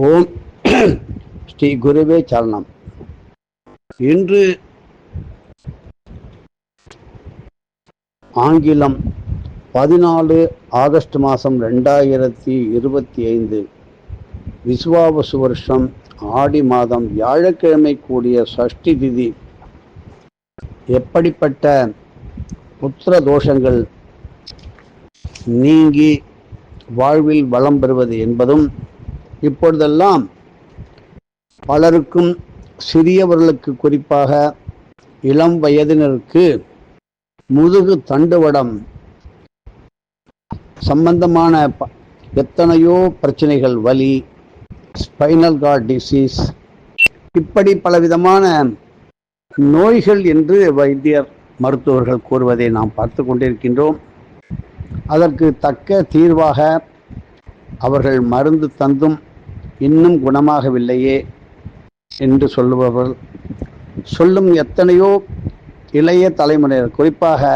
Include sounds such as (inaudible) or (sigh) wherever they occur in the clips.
ஓம் ஸ்ரீ குருவே சரணம். இன்று ஆங்கிலம் பதினாலு ஆகஸ்ட் மாதம் ரெண்டாயிரத்தி இருபத்தி ஐந்து. விசுவாவசு வருஷம் ஆடி மாதம் வியாழக்கிழமை கூடிய சஷ்டி திதி. எப்படிப்பட்ட புத்திர தோஷங்கள் நீங்கி வாழ்வில் வளம் பெறுவது என்பதும் இப்பொழுதெல்லாம் பலருக்கும் சிறியவர்களுக்கு குறிப்பாக இளம் வயதினருக்கு முதுகு தண்டுவடம் சம்பந்தமான ப- எத்தனையோ பிரச்சனைகள் வலி ஸ்பைனல் கார்ட் டிசீஸ் இப்படி பலவிதமான நோய்கள் என்று வைத்தியர் மருத்துவர்கள் கூறுவதை நாம் பார்த்து கொண்டிருக்கின்றோம். அதற்கு தக்க தீர்வாக அவர்கள் மருந்து தந்தும் இன்னும் குணமாகவில்லையே என்று சொல்லுபவர்கள் சொல்லும் எத்தனையோ இளைய தலைமுறையினர் குறிப்பாக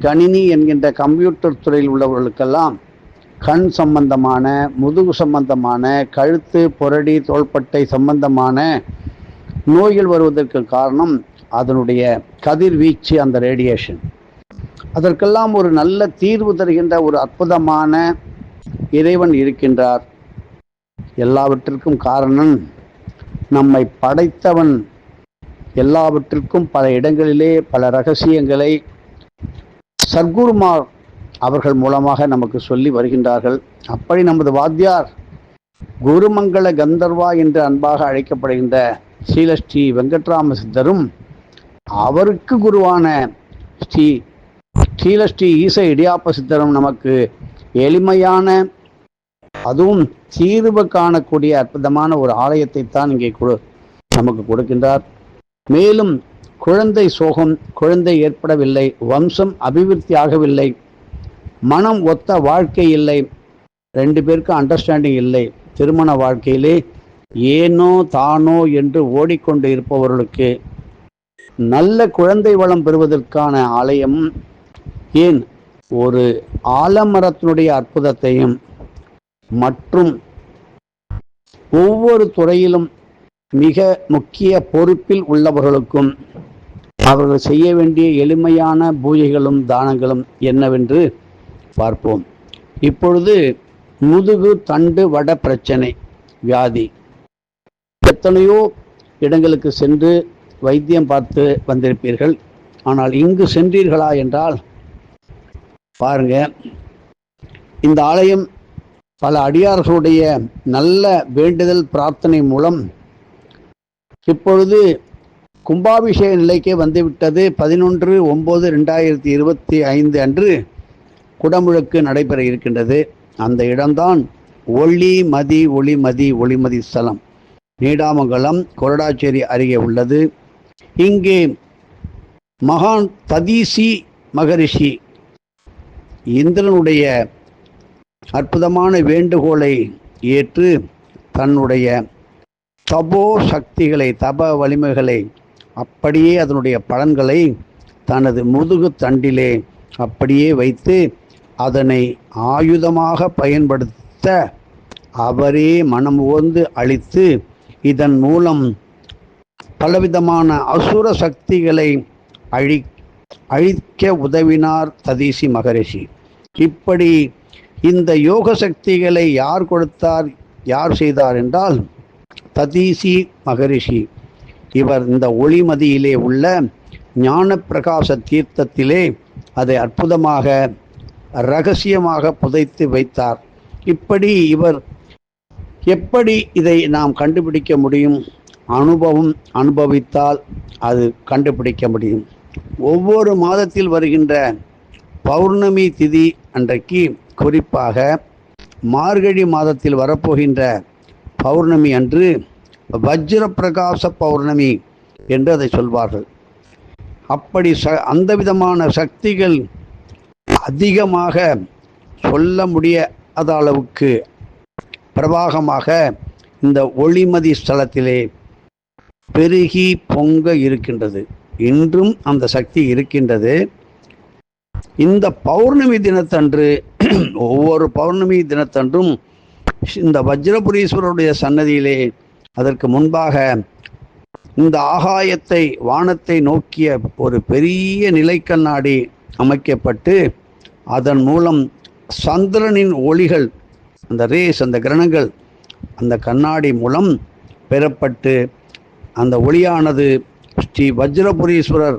கணினி என்கின்ற கம்ப்யூட்டர் துறையில் உள்ளவர்களுக்கெல்லாம் கண் சம்பந்தமான முதுகு சம்பந்தமான கழுத்து புரடி தோள்பட்டை சம்பந்தமான நோய்கள் வருவதற்கு காரணம் அதனுடைய கதிர்வீச்சு அந்த ரேடியேஷன். அதற்கெல்லாம் ஒரு நல்ல தீர்வு தருகின்ற ஒரு அற்புதமான இறைவன் இருக்கின்றார். எல்லாவற்றிற்கும் காரணம் நம்மை படைத்தவன். எல்லாவற்றிற்கும் பல இடங்களிலே பல ரகசியங்களை சர்க்குருமார் அவர்கள் மூலமாக நமக்கு சொல்லி வருகின்றார்கள். அப்படி நமது வாத்தியார் குருமங்கள கந்தர்வா என்று அன்பாக அழைக்கப்படுகின்ற ஸ்ரீலஸ்ரீ வெங்கட்ராம சித்தரும் அவருக்கு குருவான ஸ்ரீ ஸ்ரீலஸ்ரீ ஈச இடியாப்ப சித்தரும் நமக்கு எளிமையான அதுவும் தீர்வு காணக்கூடிய அற்புதமான ஒரு ஆலயத்தை தான் இங்கே நமக்கு கொடுக்கின்றார். மேலும் குழந்தை சோகம் குழந்தை ஏற்படவில்லை வம்சம் அபிவிருத்தி ஆகவில்லை மனம் ஒத்த வாழ்க்கை இல்லை ரெண்டு பேருக்கும் அண்டர்ஸ்டாண்டிங் இல்லை திருமண வாழ்க்கையிலே ஏனோ தானோ என்று ஓடிக்கொண்டு இருப்பவர்களுக்கு நல்ல குழந்தை வளம் பெறுவதற்கான ஆலயம் ஏன்? ஒரு ஆலமரத்தினுடைய அற்புதத்தையும் மற்றும் ஒவ்வொரு துறையிலும் மிக முக்கிய பொறுப்பில் உள்ளவர்களுக்கும் அவர்கள் செய்ய வேண்டிய எளிமையான பூஜைகளும் தானங்களும் என்னவென்று பார்ப்போம். இப்பொழுது முதுகு தண்டு வட பிரச்சனை வியாதி. எத்தனையோ இடங்களுக்கு சென்று வைத்தியம் பார்த்து வந்திருப்பீர்கள். ஆனால் இங்கு சென்றீர்களா என்றால் பாருங்க இந்த ஆலயம் பல அடியார்களுடைய நல்ல வேண்டுதல் பிரார்த்தனை மூலம் இப்பொழுது கும்பாபிஷேக நிலைக்கே வந்துவிட்டது. பதினொன்று ஒம்பது ரெண்டாயிரத்தி இருபத்தி ஐந்து அன்று குடமுழுக்கு நடைபெற இருக்கின்றது. அந்த இடம்தான் ஒளி மதி ஒளிமதி ஒளிமதி ஸ்தலம் நீடாமங்கலம் கொரடாச்சேரி அருகே உள்ளது. இங்கே மகான் ததீசி மகரிஷி இந்திரனுடைய அற்புதமான வேண்டுகோளை ஏற்று தன்னுடைய தபோ சக்திகளை தப வலிமைகளை அப்படியே அதனுடைய பலன்களை தனது முதுகு தண்டிலே அப்படியே வைத்து அதனை ஆயுதமாக பயன்படுத்த அவரே மனம் உவந்து அளித்து இதன் மூலம் பலவிதமான அசுர சக்திகளை அழி அழிக்க உதவினார் ததீசி மகரிஷி. இப்படி இந்த யோக சக்திகளை யார் கொடுத்தார் யார் செய்தார் என்றால் ததீசி மகரிஷி. இவர் இந்த ஒளிமதியிலே உள்ள ஞான பிரகாச தீர்த்தத்திலே அதை அற்புதமாக ரகசியமாக புதைத்து வைத்தார். இப்படி இவர் எப்படி இதை நாம் கண்டுபிடிக்க முடியும்? அனுபவம் அனுபவித்தால் அது கண்டுபிடிக்க முடியும். ஒவ்வொரு மாதத்தில் வருகின்ற பௌர்ணமி திதி அன்றைக்கு குறிப்பாக மார்கழி மாதத்தில் வரப்போகின்ற பௌர்ணமி அன்று வஜ்ர பிரகாச பௌர்ணமி என்று அதை சொல்வார்கள். அப்படி ச அந்த விதமான சக்திகள் அதிகமாக சொல்ல முடியாத அளவுக்கு பிரவாகமாக இந்த ஒளிமதி ஸ்தலத்திலே பெருகி பொங்க இருக்கின்றது. இன்றும் அந்த சக்தி இருக்கின்றது. இந்த பௌர்ணமி தினத்தன்று (clears throat) ஒவ்வொரு பௌர்ணமி தினத்தன்றும் இந்த வஜ்ரபுரீஸ்வரருடைய சன்னதியிலே அதற்கு முன்பாக இந்த ஆகாயத்தை வானத்தை நோக்கிய ஒரு பெரிய நிலைக்கண்ணாடி அமைக்கப்பட்டு அதன் மூலம் சந்திரனின் ஒளிகள் அந்த ரேஸ் அந்த கிரணங்கள் அந்த கண்ணாடி மூலம் பெறப்பட்டு அந்த ஒளியானது ஸ்ரீ வஜ்ரபுரீஸ்வரர்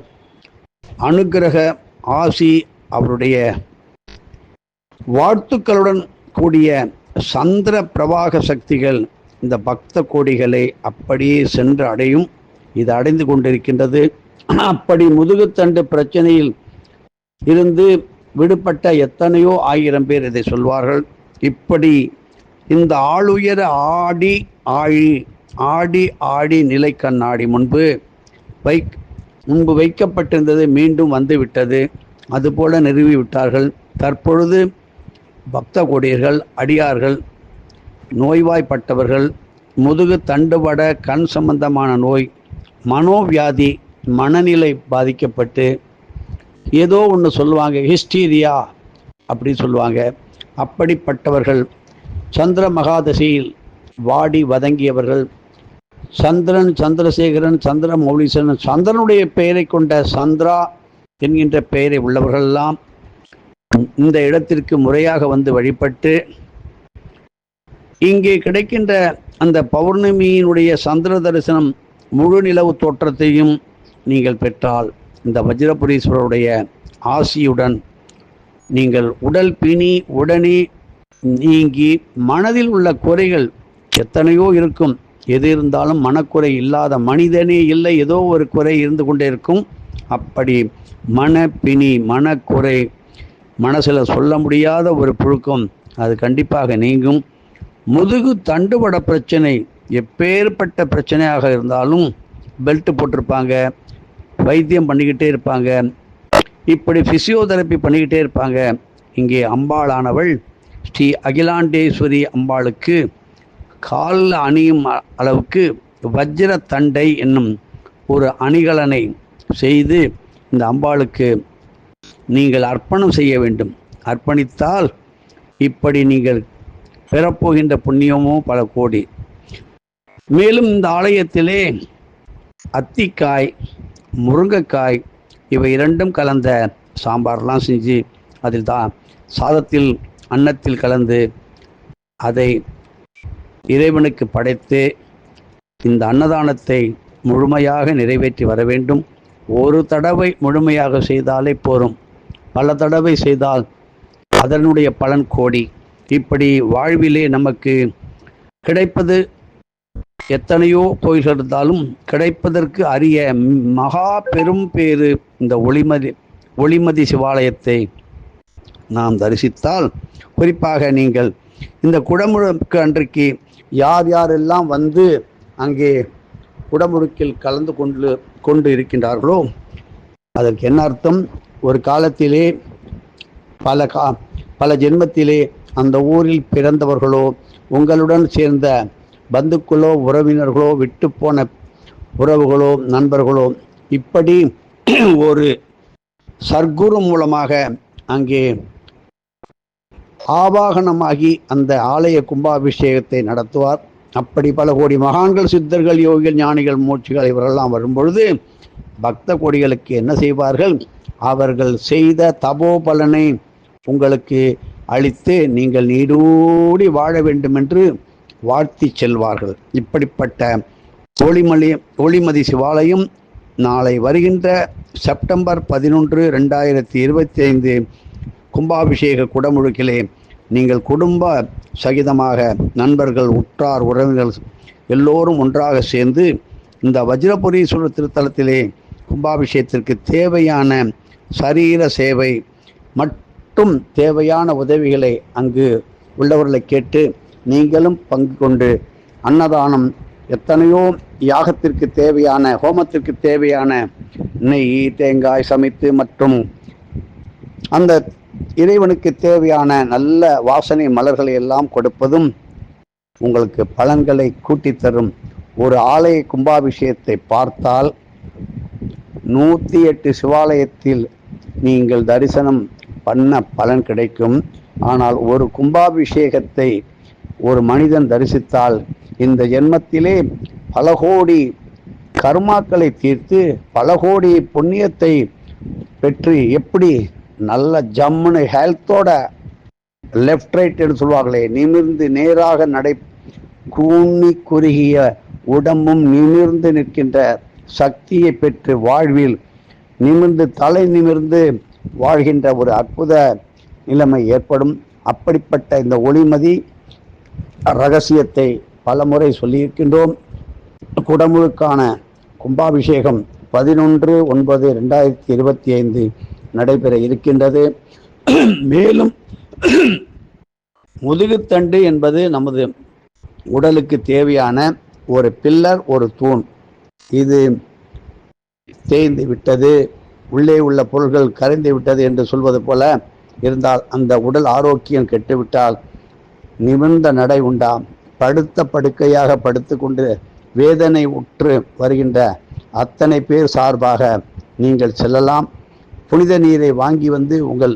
அனுக்கிரக ஆசி அவருடைய வாழ்த்துக்களுடன் கூடிய சந்திர பிரவாக சக்திகள் இந்த பக்த கோடிகளை அப்படியே சென்று அடையும். இது அடைந்து கொண்டிருக்கின்றது. அப்படி முதுகுத்தண்டு பிரச்சனையில் இருந்து விடுபட்ட எத்தனையோ ஆயிரம் பேர் இதை சொல்வார்கள். இப்படி இந்த ஆளுயர ஆடி ஆழி ஆடி ஆடி நிலை கண்ணாடி முன்பு வை முன்பு வைக்கப்பட்டிருந்தது மீண்டும் வந்துவிட்டது அதுபோல நிறுவி விட்டார்கள் தற்பொழுது பக்த கொடியர்கள் அடியார்கள் நோய்வாய்ப்பட்டவர்கள் முதுகு தண்டுபட கண் சம்பந்தமான நோய் மனோவியாதி மனநிலை பாதிக்கப்பட்டு ஏதோ ஒன்று சொல்லுவாங்க ஹிஸ்டீரியா அப்படி சொல்லுவாங்க. அப்படிப்பட்டவர்கள் சந்திர மகாதசையில் வாடி வதங்கியவர்கள் சந்திரன் சந்திரசேகரன் சந்திர மௌலீசன் சந்திரனுடைய பெயரை கொண்ட சந்திரா என்கின்ற பெயரை உள்ளவர்களெல்லாம் இந்த இடத்திற்கு முறையாக வந்து வழிபட்டு இங்கே கிடைக்கின்ற அந்த பௌர்ணமியினுடைய சந்திர தரிசனம் முழு நிலவு தோற்றத்தையும் நீங்கள் பெற்றால் இந்த வஜ்ரபுரீஸ்வரருடைய ஆசியுடன் நீங்கள் உடல் பிணி உடனே நீங்கி மனதில் உள்ள குறைகள் எத்தனையோ இருக்கும். எது இருந்தாலும் மனக்குறை இல்லாத மனிதனே இல்லை. ஏதோ ஒரு குறை இருந்து கொண்டே இருக்கும். அப்படி மனப்பிணி மனக்குறை மனசில் சொல்ல முடியாத ஒரு புழுக்கம் அது கண்டிப்பாக நீங்கும். முதுகு தண்டுபட பிரச்சனை எப்பேற்பட்ட பிரச்சனையாக இருந்தாலும் பெல்ட் போட்டிருப்பாங்க வைத்தியம் பண்ணிக்கிட்டே இருப்பாங்க இப்படி ஃபிசியோதெரப்பி பண்ணிக்கிட்டே இருப்பாங்க. இங்கே அம்பாளானவள் ஸ்ரீ அகிலாண்டேஸ்வரி அம்பாளுக்கு காலில் அணியும் அளவுக்கு வஜ்ர தண்டை என்னும் ஒரு அணிகலனை செய்து இந்த அம்பாளுக்கு நீங்கள் அர்ப்பணம் செய்ய வேண்டும். அர்ப்பணித்தால் இப்படி நீங்கள் பெறப்போகின்ற புண்ணியமும் பல கோடி. மேலும் இந்த ஆலயத்திலே அத்திக்காய் முருங்கைக்காய் இவை இரண்டும் கலந்த சாம்பார்லாம் செஞ்சு அதில் தான் சாதத்தில் அன்னத்தில் கலந்து அதை இறைவனுக்கு படைத்து இந்த அன்னதானத்தை முழுமையாக நிறைவேற்றி வர வேண்டும். ஒரு தடவை முழுமையாக செய்தாலே போரும். பல தடவை செய்தால் அதனுடைய பலன் கோடி. இப்படி வாழ்விலே நமக்கு கிடைப்பது எத்தனையோ கோயில்கள் இருந்தாலும் கிடைப்பதற்கு அரிய மகா பெரும் பேரு இந்த ஒளிமதி ஒளிமதி சிவாலயத்தை நாம் தரிசித்தால் குறிப்பாக நீங்கள் இந்த குடமுழுக்கு அன்றைக்கு யார் யாரெல்லாம் வந்து அங்கே குடமுழுக்கில் கலந்து கொண்டு கொண்டு இருக்கின்றார்களோ? அதற்கு என்ன அர்த்தம்? ஒரு காலத்திலே பல கா பல ஜென்மத்திலே அந்த ஊரில் பிறந்தவர்களோ உங்களுடன் சேர்ந்த பந்துக்களோ உறவினர்களோ விட்டு போன உறவுகளோ நண்பர்களோ இப்படி ஒரு சர்க்குரு மூலமாக அங்கே ஆவாகனமாகி அந்த ஆலய கும்பாபிஷேகத்தை நடத்துவார். அப்படி பல கோடி மகான்கள் சித்தர்கள் யோகிகள் ஞானிகள் மூச்சுகள் இவரெல்லாம் வரும்பொழுது பக்த கோடிகளுக்கு என்ன செய்வார்கள்? அவர்கள் செய்த தபோ பலனை உங்களுக்கு அளித்து நீங்கள் நீடூடி வாழ வேண்டும் என்று வாழ்த்தி செல்வார்கள். இப்படிப்பட்ட ஒளிமலி ஒளிமதி சிவாலயம் நாளை வருகின்ற செப்டம்பர் பதினொன்று ரெண்டாயிரத்தி இருபத்தி ஐந்து கும்பாபிஷேக குடமுழுக்கிலே நீங்கள் குடும்ப சகிதமாக நண்பர்கள் உற்றார் உறவினர்கள் எல்லோரும் ஒன்றாக சேர்ந்து இந்த வஜ்ரபுரீஸ்வரர் திருத்தலத்திலே கும்பாபிஷேகத்திற்கு தேவையான சரீர சேவை மற்றும் தேவையான உதவிகளை அங்கு உள்ளவர்களை கேட்டு நீங்களும் பங்கு கொண்டு அன்னதானம் எத்தனையோ யாகத்திற்கு தேவையான ஹோமத்திற்கு தேவையான நெய் தேங்காய் சமைத்து மற்றும் அந்த இறைவனுக்கு தேவையான நல்ல வாசனை மலர்களை எல்லாம் கொடுப்பதும் உங்களுக்கு பலன்களை கூட்டி தரும். ஒரு ஆலய கும்பாபிஷேகத்தை பார்த்தால் நூற்றி எட்டு சிவாலயத்தில் நீங்கள் தரிசனம் பண்ண பலன் கிடைக்கும். ஆனால் ஒரு கும்பாபிஷேகத்தை ஒரு மனிதன் தரிசித்தால் இந்த ஜென்மத்திலே பல கோடி கர்மாக்களை தீர்த்து பல கோடி புண்ணியத்தை பெற்று எப்படி நல்ல ஜம்முன்னு ஹெல்த்தோட லெஃப்ட் ரைட்னு சொல்லுவாங்களே நிமிர்ந்து நேராக நடை கூனி குறுகிய உடம்பும் நிமிர்ந்து நிற்கின்ற சக்தியை பெற்று வாழ்வில் நிமிர்ந்து தலை நிமிர்ந்து வாழ்கின்ற ஒரு அற்புத நிலைமை ஏற்படும். அப்படிப்பட்ட இந்த ஒளிமதி ரகசியத்தை பலமுறை சொல்லியிருக்கின்றோம். குடமுழுக்கான கும்பாபிஷேகம் பதினொன்று ஒன்பது ரெண்டாயிரத்தி இருபத்தி ஐந்து நடைபெற இருக்கின்றது. மேலும் முதுகுத்தண்டு என்பது நமது உடலுக்கு தேவையான ஒரு பில்லர் ஒரு தூண். இது தேய்ந்து விட்டது உள்ளே உள்ள பொருள்கள் கரைந்து விட்டது என்று சொல்வது போல இருந்தால் அந்த உடல் ஆரோக்கியம் கெட்டுவிட்டால் நிமிர்ந்த நடை உண்டாம் படுத்த படுக்கையாக படுத்துக்கொண்டு வேதனை உற்று வருகின்ற அத்தனை பேர் சார்பாக நீங்கள் செல்லலாம். புனித நீரை வாங்கி வந்து உங்கள்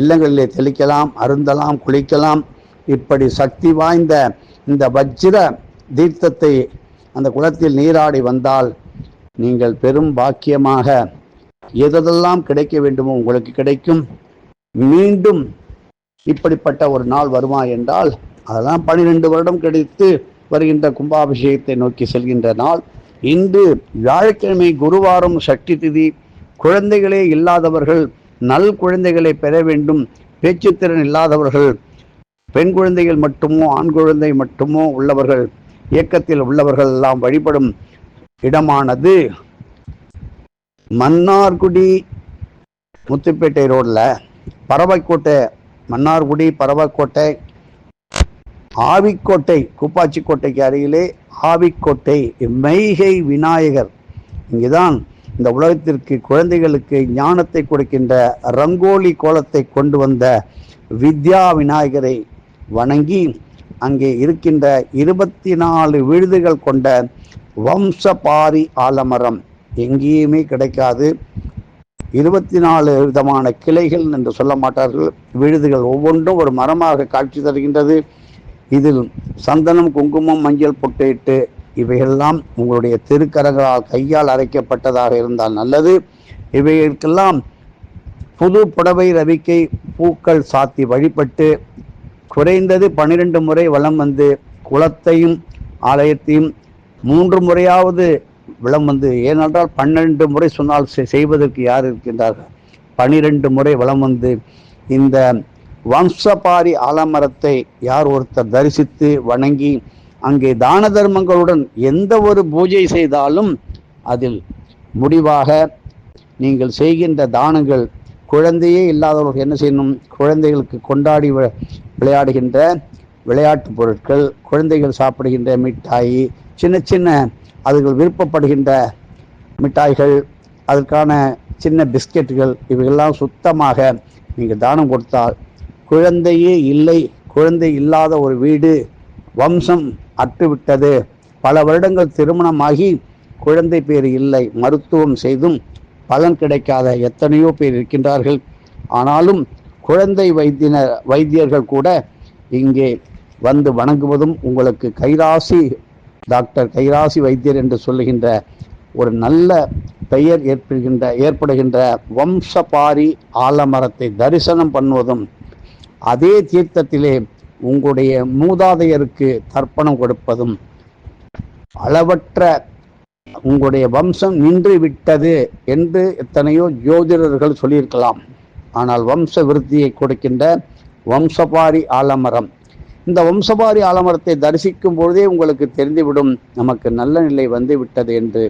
இல்லங்களிலே தெளிக்கலாம் அருந்தலாம் குளிக்கலாம். இப்படி சக்தி வாய்ந்த இந்த வஜ்ர தீர்த்தத்தை அந்த குளத்தில் நீராடி வந்தால் நீங்கள் பெரும் பாக்கியமாக எதெல்லாம் கிடைக்க வேண்டுமோ உங்களுக்கு கிடைக்கும். மீண்டும் இப்படிப்பட்ட ஒரு நாள் வருமா என்றால் அதெல்லாம் பனிரெண்டு வருடம் கிடைத்து வருகின்ற கும்பாபிஷேகத்தை நோக்கி செல்கின்ற நாள். இன்று வியாழக்கிழமை குருவாரம் சக்தி திதி குழந்தைகளே இல்லாதவர்கள் நல் குழந்தைகளை பெற வேண்டும். பேச்சுத்திறன் இல்லாதவர்கள் பெண் குழந்தைகள் மட்டுமோ ஆண் குழந்தை மட்டுமோ உள்ளவர்கள் இயக்கத்தில் உள்ளவர்கள் எல்லாம் வழிபடும் இடமானது மன்னார்குடி முத்துப்பேட்டை ரோடில். பறவைக்கோட்டை மன்னார்குடி பறவைக்கோட்டை ஆவிக்கோட்டை கூப்பாச்சிக்கோட்டைக்கு அருகிலே ஆவிக்கோட்டை மெய்கை விநாயகர். இங்குதான் இந்த உலகத்திற்கு குழந்தைகளுக்கு ஞானத்தை கொடுக்கின்ற ரங்கோலி கோலத்தை கொண்டு வந்த வித்யா விநாயகரை வணங்கி அங்கே இருக்கின்ற இருபத்தி நாலு விழுதுகள் கொண்ட வம்சபாரி ஆலமரம் எங்கேயுமே கிடைக்காது. இருபத்தி நாலு விதமான கிளைகள் என்று சொல்ல மாட்டார்கள். விழுதுகள் ஒவ்வொன்றும் ஒரு மரமாக காட்சி தருகின்றது. இதில் சந்தனம் குங்குமம் மஞ்சள் பொட்டிட்டு இவையெல்லாம் உங்களுடைய திருக்கரங்களால் கையால் அரைக்கப்பட்டதாக இருந்தால் நல்லது. இவைகளுக்கெல்லாம் புது புடவை ரவிக்கை பூக்கள் சாத்தி வழிபட்டு குறைந்தது பன்னிரண்டு முறை வலம் வந்து குளத்தையும் ஆலயத்தையும் மூன்று முறையாவது விளம் வந்து ஏனென்றால் பன்னெண்டு முறை சொன்னால் செ- செய்வதற்கு யார் இருக்கின்றார்கள்? பனிரெண்டு முறை வளம் வந்து இந்த வம்சபாரி ஆலமரத்தை யார் ஒருத்தர் தரிசித்து வணங்கி அங்கே தான தர்மங்களுடன் எந்த ஒரு பூஜை செய்தாலும் அதில் முடிவாக நீங்கள் செய்கின்ற தானங்கள் குழந்தையே இல்லாதவர்கள் என்ன செய்யணும்? குழந்தைகளுக்கு கொண்டாடி விளையாடுகின்ற விளையாட்டு பொருட்கள் குழந்தைகள் சாப்பிடுகின்ற மிட்டாய் சின்ன சின்ன அதுகள் விருப்பப்படுகின்ற மிட்டாய்கள் அதற்கான சின்ன பிஸ்கெட்டுகள் இவையெல்லாம் சுத்தமாக நீங்கள் தானம் கொடுத்தால் குழந்தையே இல்லை குழந்தை இல்லாத ஒரு வீடு வம்சம் அற்றுவிட்டது பல வருடங்கள் திருமணமாகி குழந்தை பேர் இல்லை. மருத்துவம் செய்தும் பலன் கிடைக்காத எத்தனையோ பேர் இருக்கின்றார்கள். ஆனாலும் குழந்தை வைத்தியன வைத்தியர்கள் கூட இங்கே வந்து வணங்குவதும் உங்களுக்கு கைராசி டாக்டர் கைராசி வைத்தியர் என்று சொல்லுகின்ற ஒரு நல்ல பெயர் ஏற்படுகின்ற ஏற்படுகின்ற வம்சபாரி ஆலமரத்தை தரிசனம் பண்ணுவதும் அதே தீர்த்தத்திலே உங்களுடைய மூதாதையருக்கு தர்ப்பணம் கொடுப்பதும் அளவற்ற உங்களுடைய வம்சம் நின்று விட்டது என்று எத்தனையோ ஜோதிடர்கள் சொல்லியிருக்கலாம். ஆனால் வம்ச விருத்தியை கொடுக்கின்ற வம்சபாரி ஆலமரம். இந்த வம்சபாரி ஆலமரத்தை தரிசிக்கும் பொழுதே உங்களுக்கு தெரிந்துவிடும் நமக்கு நல்ல நிலை வந்து விட்டது என்று.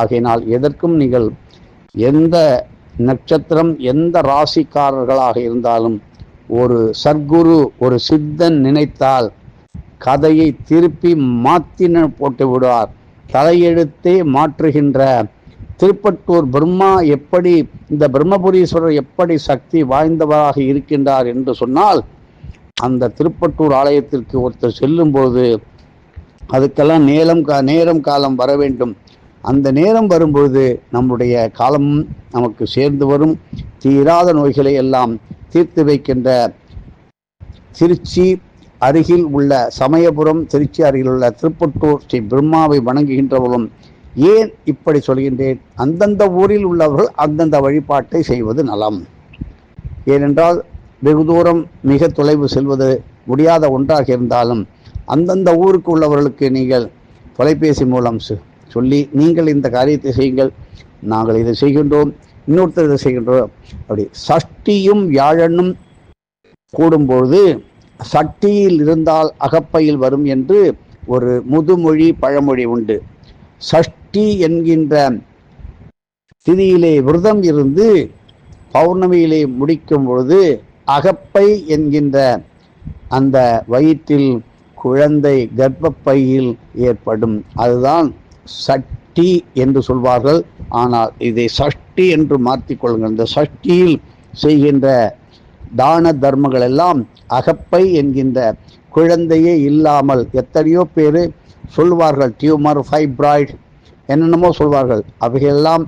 ஆகையினால் எதற்கும் நீங்கள் எந்த நட்சத்திரம் எந்த ராசிக்காரர்களாக இருந்தாலும் ஒரு சர்க்குரு ஒரு சித்தன் நினைத்தால் கதையை திருப்பி மாத்தின போட்டு விடுவார். தலையெழுத்தே மாற்றுகின்ற திருப்பட்டூர் பிரம்மா எப்படி இந்த பிரம்மபுரீஸ்வரர் எப்படி சக்தி வாய்ந்தவராக இருக்கின்றார் என்று சொன்னால் அந்த திருப்பட்டூர் ஆலயத்திற்கு ஒருத்தர் செல்லும்போது அதுக்கெல்லாம் நேரம் கா நேரம் காலம் வர வேண்டும். அந்த நேரம் வரும்பொழுது நம்முடைய காலமும் நமக்கு சேர்ந்து வரும். தீராத நோய்களை எல்லாம் தீர்த்து வைக்கின்ற திருச்சி அருகில் உள்ள சமயபுரம் திருச்சி அருகில் உள்ள திருப்பட்டூர் ஸ்ரீ பிரம்மாவை வணங்குகின்றவர்களும் ஏன் இப்படி சொல்கின்றேன்? அந்தந்த ஊரில் உள்ளவர்கள் அந்தந்த வழிபாட்டை செய்வது நலம். ஏனென்றால் வெகு தூரம் மிக தொலைவு செல்வது முடியாத ஒன்றாக இருந்தாலும் அந்தந்த ஊருக்கு உள்ளவர்களுக்கு நீங்கள் தொலைபேசி மூலம் சொல்லி நீங்கள் இந்த காரியத்தை செய்யுங்கள். நாங்கள் இதை செய்கின்றோம். இன்னொருத்தர் இதை செய்கின்றோம் அப்படி சஷ்டியும் வியாழனும் கூடும்பொழுது சட்டியில் இருந்தால் அகப்பையில் வரும் என்று ஒரு முதுமொழி பழமொழி உண்டு. சஷ்டி என்கின்ற திதியிலே விரதம் இருந்து பௌர்ணமியிலே முடிக்கும் பொழுது அகப்பை என்கின்ற அந்த வயிற்றில் குழந்தை கர்ப்பப்பையில் ஏற்படும். அதுதான் சட்டி என்று சொல்வார்கள். ஆனால் இதை சஷ்டி என்று மாற்றிக்கொள்ளுங்கள் இந்த சஷ்டியில் செய்கின்ற தான தர்மங்கள் எல்லாம் அகப்பை என்கின்ற குழந்தையே இல்லாமல் எத்தனையோ பேர் சொல்வார்கள் டியூமர் ஃபைப்ராய்ட் என்னென்னமோ சொல்வார்கள். அவைகளெல்லாம்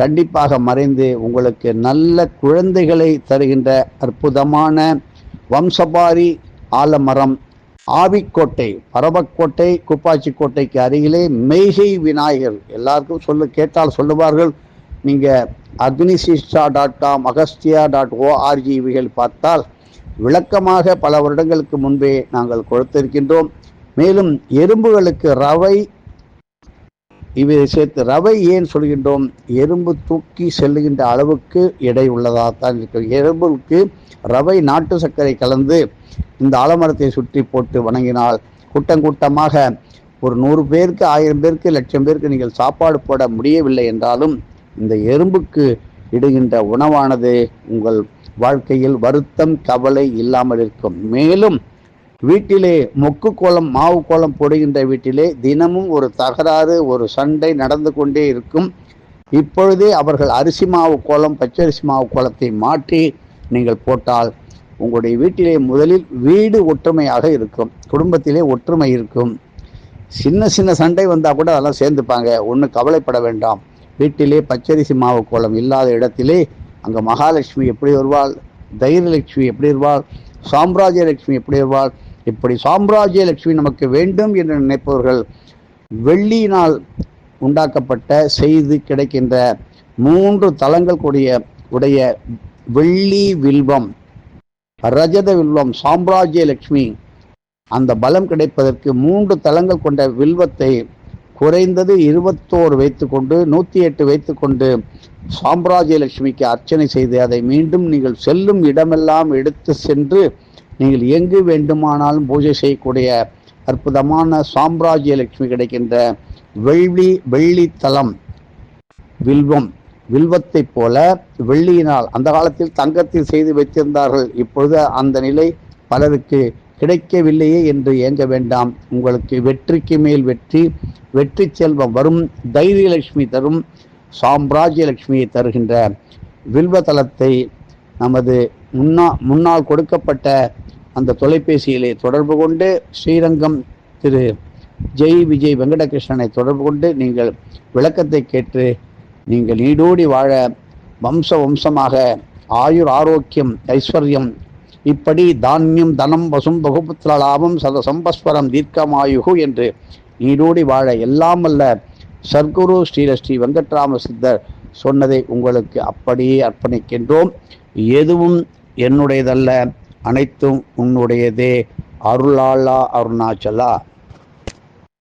கண்டிப்பாக மறைந்து உங்களுக்கு நல்ல குழந்தைகளை தருகின்ற அற்புதமான வம்சபாரி ஆலமரம் ஆவிக்கோட்டை பரவக்கோட்டை குப்பாச்சிக்கோட்டைக்கு அருகிலே மெய்கை விநாயகர். எல்லாருக்கும் சொல்ல கேட்டால் சொல்லுவார்கள். நீங்கள் Agnisista dot com Agastya dot ORG இவைகள் பார்த்தால் விளக்கமாக பல வருடங்களுக்கு முன்பே நாங்கள் கொடுத்திருக்கின்றோம். மேலும் எறும்புகளுக்கு ரவை இவை சேர்த்து ரவை ஏன் சொல்கின்றோம்? எறும்பு தூக்கி செல்லுகின்ற அளவுக்கு எடை உள்ளதாகத்தான் இருக்கும் எறும்புக்கு ரவை நாட்டு சர்க்கரை கலந்து இந்த ஆலமரத்தை சுற்றி போட்டு வணங்கினால் கூட்டங்கூட்டமாக ஒரு நூறு பேருக்கு ஆயிரம் பேருக்கு லட்சம் பேருக்கு நீங்கள் சாப்பாடு போட முடியவில்லை என்றாலும் இந்த எறும்புக்கு இடுகின்ற உணவானது உங்கள் வாழ்க்கையில் வருத்தம் கவலை இல்லாமல் இருக்கும். மேலும் வீட்டிலே மொக்கு கோலம் மாவு கோலம் போடுகின்ற வீட்டிலே தினமும் ஒரு தகராறு ஒரு சண்டை நடந்து கொண்டே இருக்கும். இப்பொழுதே அவர்கள் அரிசி மாவு கோலம் பச்சரிசி மாவு கோலத்தை மாற்றி நீங்கள் போட்டால் உங்களுடைய வீட்டிலே முதலில் வீடு ஒற்றுமையாக இருக்கும் குடும்பத்திலே ஒற்றுமை இருக்கும். சின்ன சின்ன சண்டை வந்தால் கூட அதெல்லாம் சேர்ந்துப்பாங்க ஒன்றும் கவலைப்பட வேண்டாம். வீட்டிலே பச்சரிசி மாவு கோலம் இல்லாத இடத்திலே அங்கே மகாலட்சுமி எப்படி வருவாள் தைரியலட்சுமி எப்படி வருவாள் சாம்ராஜ்ய லட்சுமி எப்படி வருவாள் இப்படி சாம்ராஜ்ய லட்சுமி நமக்கு வேண்டும் என்று நினைப்பவர்கள் வெள்ளியினால் உண்டாக்கப்பட்ட செய்து கிடைக்கின்ற மூன்று தலங்கள் கூடிய உடைய வெள்ளி வில்வம் ரஜத வில்வம் சாம்ராஜ்ய லட்சுமி அந்த பலம் கிடைப்பதற்கு மூன்று தலங்கள் கொண்ட வில்வத்தை குறைந்தது இருபத்தோரு வைத்துக்கொண்டு நூற்றி எட்டு வைத்துக்கொண்டு சாம்ராஜ்ய லட்சுமிக்கு அர்ச்சனை செய்து அதை மீண்டும் நீங்கள் செல்லும் இடமெல்லாம் எடுத்து சென்று நீங்கள் எங்கு வேண்டுமானாலும் பூஜை செய்யக்கூடிய அற்புதமான சாம்ராஜ்ய லட்சுமி கிடைக்கின்ற வெள்ளி வெள்ளித்தலம் வில்வம். வில்வத்தைப் போல வெள்ளியினால் அந்த காலத்தில் தங்கத்தில் செய்து வைத்திருந்தார்கள். இப்பொழுது அந்த நிலை பலருக்கு கிடைக்கவில்லையே என்று ஏங்க வேண்டாம். உங்களுக்கு வெற்றிக்கு மேல் வெற்றி வெற்றி செல்வம் வரும் தைரியலட்சுமி தரும் சாம்ராஜ்ய லட்சுமியை தருகின்ற வில்வதலத்தை நமது முன்னா முன்னால் கொடுக்கப்பட்ட அந்த தொலைபேசியிலே தொடர்பு கொண்டு ஸ்ரீரங்கம் திரு ஜெய் விஜய் வெங்கடகிருஷ்ணனை தொடர்பு கொண்டு நீங்கள் விளக்கத்தை கேட்டு நீங்கள் நீடோடி வாழ வம்ச வம்சமாக ஆயுர் ஆரோக்கியம் ஐஸ்வர்யம் இப்படி தானியம் தனம் வசும் பகுபுத்திர லாபம் சத சம்பஸ்வரம் தீர்க்கமாயுகு என்று நீடோடி வாழ எல்லாம் அல்ல சர்க்குரு ஸ்ரீலஸ்ரீ வெங்கட்ராம சித்தர் சொன்னதை உங்களுக்கு அப்படியே அர்ப்பணிக்கின்றோம். எதுவும் என்னுடையதல்ல அனைத்தும் உன்னுடையதே. அருளாளா அருணாச்சலா.